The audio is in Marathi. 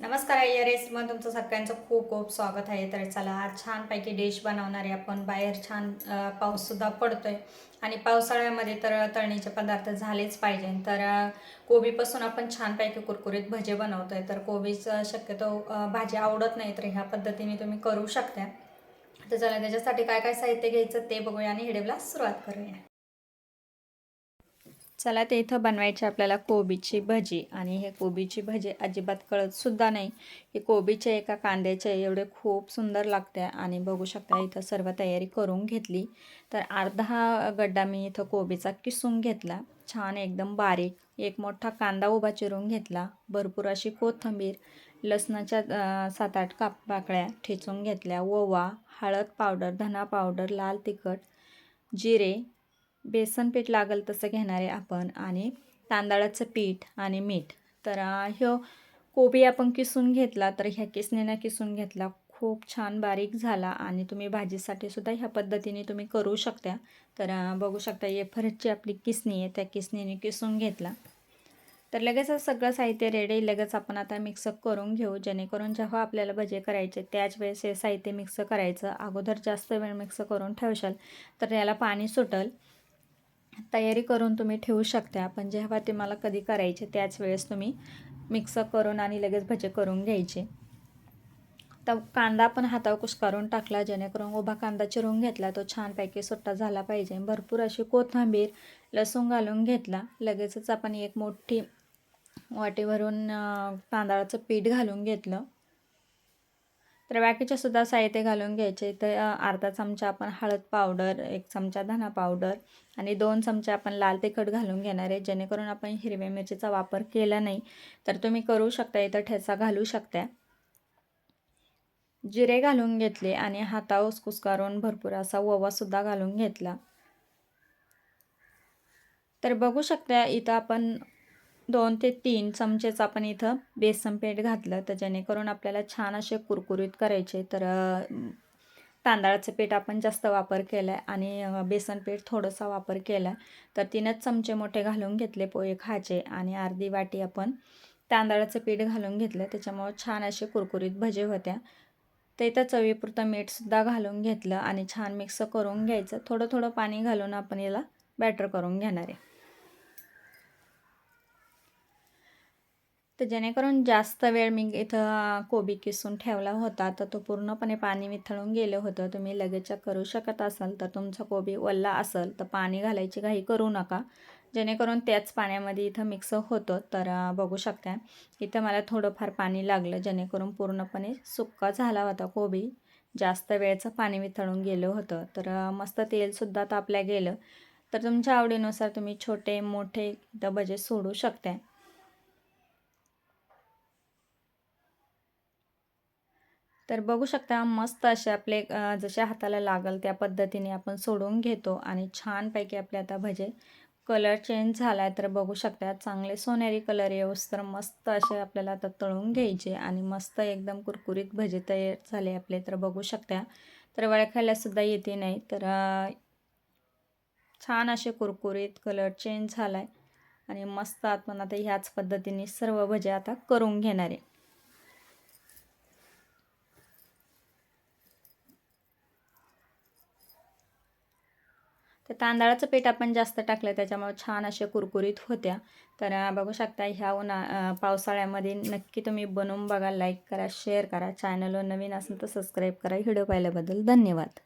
नमस्कार या रेसिपीमध्ये तुमचं सगळ्यांचं खूप खूप स्वागत आहे. तर चला आज छानपैकी डिश बनवणारे आपण बाहेर छान पाऊससुद्धा पडतो आहे आणि पावसाळ्यामध्ये तर तळणीचे पदार्थ झालेच पाहिजे. तर कोबीपासून आपण छानपैकी कुरकुरीत भजे बनवतो आहे तर कोबीचं शक्यतो भाजी आवडत नाही तर ह्या पद्धतीने तुम्ही करू शकता. तर चला त्याच्यासाठी काय काय साहित्य घ्यायचं ते बघूया आणि हिडेवला सुरुवात करूया. चला ते इथं बनवायची आपल्याला कोबीची भजी. आणि हे कोबीची भजी अजिबात कळतसुद्धा नाही. हे कोबीच्या एका कांद्याचे एवढे खूप सुंदर लागते आणि बघू शकता इथं सर्व तयारी करून घेतली. तर अर्धा गड्डा मी इथं कोबीचा किसून घेतला. छान एकदम बारीक एक मोठा कांदा उभा चिरून घेतला. भरपूर अशी कोथिंबीर लसणाच्या सात आठ काप पाकळ्या ठेचून घेतल्या. ओवा हळद पावडर धना पावडर लाल तिखट जिरे बेसन पीठ लागेल तसं घेणार आहे आपण आणि तांदळाचं पीठ आणि मीठ. तर ह्यो कोबी आपण किसून घेतला तर ह्या किसणीनं किसून घेतला. खूप छान बारीक झाला आणि तुम्ही भाजीसाठी सुद्धा ह्या पद्धतीने तुम्ही करू शकता. तर बघू शकता हे फरची आपली किसणी आहे त्या किसणीने किसून घेतला. तर लगेच सगळं साहित्य रेडी लगेच आपण आता मिक्स करून घेऊ. जेणेकरून जेव्हा हो आपल्याला भजे करायचे त्याच वेळेस हे साहित्य मिक्स करायचं. अगोदर जास्त वेळ मिक्स करून ठेवशाल तर याला पाणी सुटल. तयारी करून तुम्ही ठेवू शकता. पण जेव्हा ते मला कधी करायचे त्याच वेळेस तुम्ही मिक्स करून आणि लगेच भजे करून घ्यायचे. तर कांदा पण हातावर कुस्कारून टाकला जेणेकरून उभा कांदा चिरून घेतला तो छानपैकी सुट्टा झाला पाहिजे. भरपूर अशी कोथिंबीर लसूण घालून घेतला. लगेचच आपण एक मोठी वाटीभरून तांदळाचं पीठ घालून घेतलं. तर बाकीचे सुद्धा साहित्य घालून घ्यायचे. तर अर्धा चमचा आपण हळद पावडर एक चमचा धना पावडर आणि दोन चमचे आपण लाल तिखट घालून घेणार आहे. जेणेकरून आपण हिरव्या मिरचीचा वापर केला नाही तर तुम्ही करू शकता. इथं ठेचा घालू शकता. जिरे घालून घेतले आणि हातावर कुस्कारून भरपूर असा ओवासुद्धा घालून घेतला. तर बघू शकता इथं आपण दोन ते तीन चमचेच आपण इथं बेसन पीठ घातलं. तर जेणेकरून आपल्याला छान असे कुरकुरीत करायचे. तर तांदळाचं पीठ आपण जास्त वापर केला आहे आणि बेसन पीठ थोडंसा वापर केला तर तीनच चमचे मोठे घालून घेतले पोहे खायचे आणि अर्धी वाटी आपण तांदळाचं पीठ घालून घेतलं. त्याच्यामुळं छान असे कुरकुरीत भजे होत्या. तर इथं चवीपुरतं मीठसुद्धा घालून घेतलं आणि छान मिक्स करून घ्यायचं. थोडं थोडं पाणी घालून आपण याला बॅटर करून घेणार आहे. तर जेणेकरून जास्त वेळ मी इथं कोबी किसून ठेवला होता तर तो पूर्णपणे पाणी विथळून गेलं होतं. तुम्ही लगेच करू शकत असाल तर तुमचा कोबी ओल्ला असेल तर पाणी घालायची घाई करू नका. जेणेकरून त्याच पाण्यामध्ये इथं मिक्स होतं. तर बघू शकता इथं मला थोडंफार पाणी लागलं जेणेकरून पूर्णपणे सुक्का झाला होता कोबी. जास्त वेळचं पाणी विथळून गेलं होतं. तर मस्त तेलसुद्धा तापल्या गेलं. तर तुमच्या आवडीनुसार तुम्ही छोटे मोठे इथं भजे सोडू शकता तर बघू शकता मस्त असे आपले जसे हाताला लागल त्या पद्धतीने आपण सोडून घेतो आणि छानपैकी आपले आता भजे कलर चेंज झाला आहे तर बघू शकता चांगले सोनेरी कलर येऊस तर मस्त असे आपल्याला आता तळून घ्यायचे आणि मस्त एकदम कुरकुरीत भजे तयार झाले आपले तर बघू शकता. तर वळखायलासुद्धा येते नाही तर छान असे कुरकुरीत कलर चेंज झाला आहे आणि मस्त आपण आता ह्याच पद्धतीने सर्व भजे आता करून घेणार. आहे तर तांदळाचं पीठ आपण जास्त टाकलं त्याच्यामुळे छान असे कुरकुरीत होत्या. तर बघू शकता ह्या उन्हा पावसाळ्यामध्ये नक्की तुम्ही बनवून बघा लाईक करा शेअर करा. चॅनलवर नवीन असेल तर सबस्क्राईब करा. व्हिडिओ पाहिल्याबद्दल धन्यवाद.